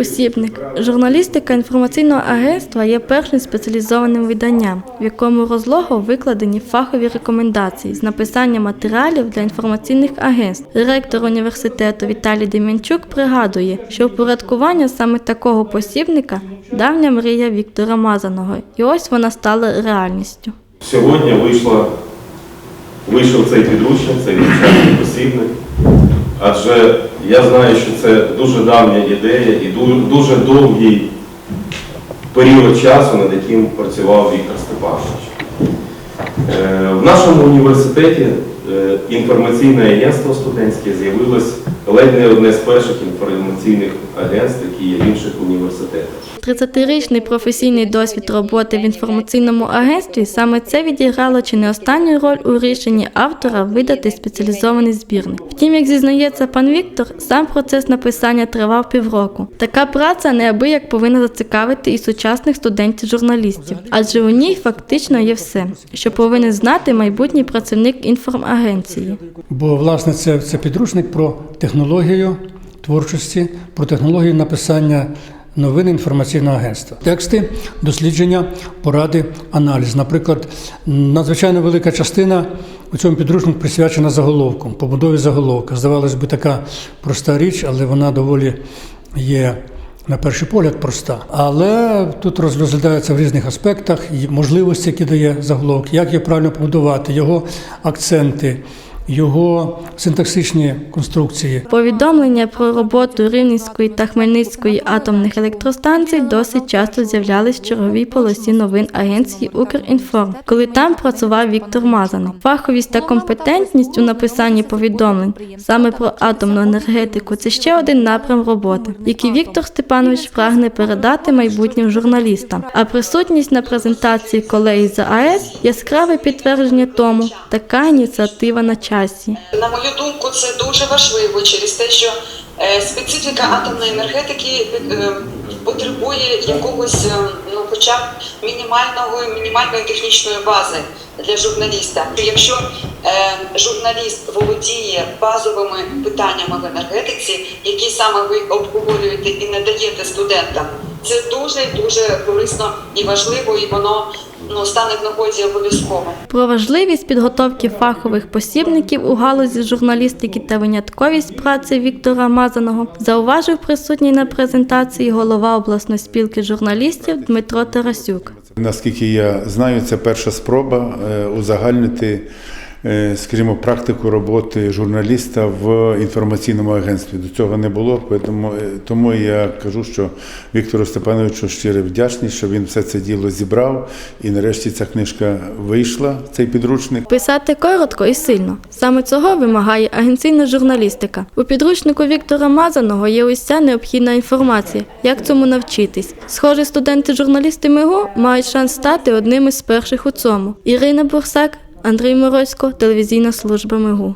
Посібник. Журналістика інформаційного агентства є першим спеціалізованим виданням, в якому розлого викладені фахові рекомендації з написання матеріалів для інформаційних агентств. Ректор університету Віталій Дем'янчук пригадує, що впорядкування саме такого посібника давня мрія Віктора Мазаного, і ось вона стала реальністю. Сьогодні вийшла, вийшов цей підручник, цей навчальний посібник. Адже я знаю, що це дуже давня ідея і дуже довгий період часу, над яким працював Віктор Степанович. Е, В нашому університеті е, інформаційне агентство студентське з'явилось ледь не одне з перших інформаційних агентств, які є в інших університетах. 30-річний професійний досвід роботи в інформаційному агентстві саме це відіграло чи не останню роль у рішенні автора видати спеціалізований збірник. Втім, як зізнається пан Віктор, сам процес написання тривав півроку. Така праця неабияк повинна зацікавити і сучасних студентів-журналістів, адже у ній фактично є все, що повинен знати майбутній працівник інформагенції. Бо, власне, це, це підручник про технологію творчості, про технологію написання новин інформаційного агентства. Тексти, дослідження, поради, аналіз. Наприклад, надзвичайно велика частина у цьому підручнику присвячена заголовкам, побудові заголовка. Здавалось би, така проста річ, але вона доволі є. На перший погляд проста, але тут розглядається в різних аспектах можливості, які дає заголовок, як його правильно побудувати, його акценти, його синтаксичні конструкції. Повідомлення про роботу Рівненської та Хмельницької атомних електростанцій досить часто з'являлись в черговій полосі новин агенції Укрінформ, коли там працював Віктор Мазанов. Фаховість та компетентність у написанні повідомлень саме про атомну енергетику це ще один напрям роботи, який Віктор Степанович прагне передати майбутнім журналістам. А присутність на презентації колеги за АЕС яскраве підтвердження тому, така ініціатива на часі. На мою думку, це дуже важливо через те, що е, специфіка атомної енергетики е, потребує якогось, е, ну, хоча б мінімального мінімальної технічної бази для журналіста. Якщо журналіст володіє базовими питаннями в енергетиці, які саме ви обговорюєте і надаєте студентам, це дуже дуже корисно і важливо, і воно ну стане в нагоді обов'язково. Про важливість підготовки фахових посібників у галузі журналістики та винятковість праці Віктора Мазаного зауважив присутній на презентації голова обласної спілки журналістів Дмитро Тарасюк. Наскільки я знаю, це перша спроба е, узагальнити, скажімо, практику роботи журналіста в інформаційному агентстві. До цього не було, тому, е, тому я кажу, що Віктору Степановичу щиро вдячний, що він все це діло зібрав, і нарешті ця книжка вийшла, цей підручник. Писати коротко і сильно. Саме цього вимагає агенційна журналістика. У підручнику Віктора Мазаного є уся необхідна інформація, як цьому навчитись. Схоже, студенти-журналісти МИГУ мають шанс стати одним із перших у цьому. Ірина Бурсак, Андрій Морозько, телевізійна служба МИГУ.